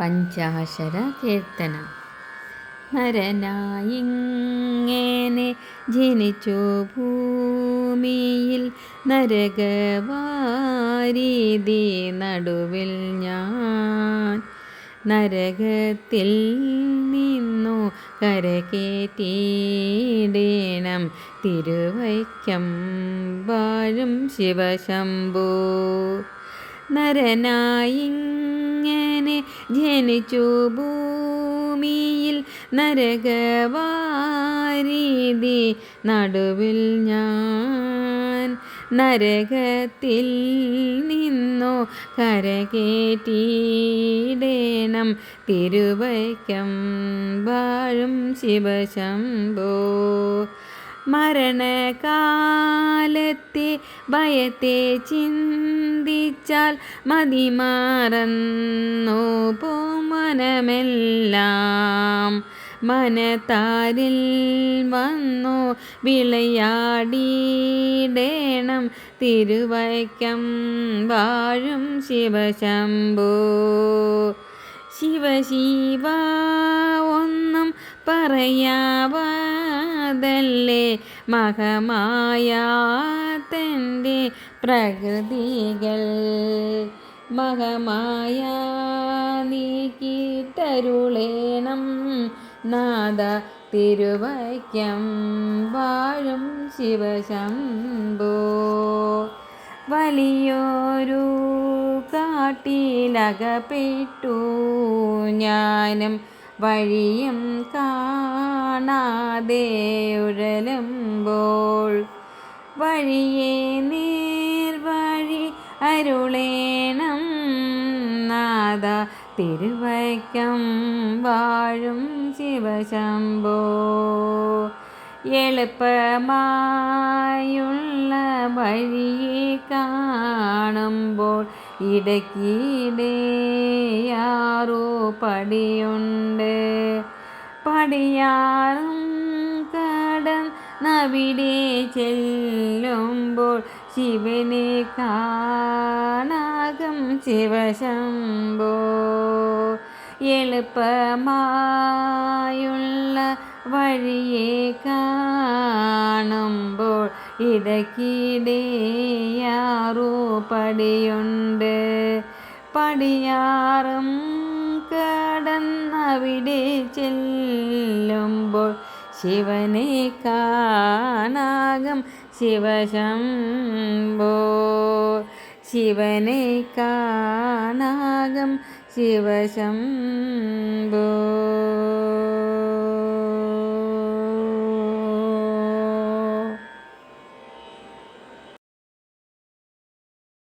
പഞ്ചാശര കീർത്തനം. നരനായിങ്ങനെ ജനിച്ചു ഭൂമിയിൽ നരകവാരീതി നടുവിൽ ഞാൻ. നരകത്തിൽ നിന്നു കരകേറ്റീടേണം തിരുവൈക്കം വാഴും ശിവശംഭു. നരനായിങ്ങനെ ജനിച്ചു ഭൂമിയിൽ നരകവാരീതി. നടുവിൽ ഞാൻ നരകത്തിൽ നിന്നു കരകേറ്റിയിടേണം. തിരുവൈക്കം വാഴും ശിവശംഭോ. മരണകാലത്തെ ഭയത്തെ ചിന്തിച്ചാൽ മതിമാറന്നു മനമെല്ലാം. മനത്താരിൽ വന്നു വിളയാടിയിടേണം തിരുവൈക്കം വാഴും ശിവശംഭോ. ശിവശിവ ഒന്നും പറയാവാതല്ലേ? മഹമായ പ്രകൃതികൾ മഹമായ നീക്കിത്തരുളേണം നാദ തിരുവൈക്യം വാഴും ശിവശംഭോ. വലിയൊരു കാട്ടിലകപ്പെട്ടു ഞാനും വഴിയും കാണാതെ ഉഴലുമ്പോൾ. വഴിയെ നേർവഴി അരുളേണം നാദ തിരുവൈക്കം വാഴും ശിവശംഭോ. എളുപ്പമായുള്ള വഴിയെ കാണുമ്പോൾ ഇടയ്ക്കിടെയാറോ പടിയുണ്ട്. പടിയാറും കടന്നവിടെ ചെല്ലുമ്പോൾ ശിവനെ കാണാകും ശിവശംഭോ. എളുപ്പമായുള്ള വഴിയെ കാണുമ്പോൾ ഇടയ്ക്കിടെയാറു പടിയുണ്ട് പടിയാറും കടന്നവിടെ ചെല്ലുമ്പോൾ ശിവനെ കാണാകം ശിവശംഭോ. ശിവനെ കാണാകം ശിവശംഭോ.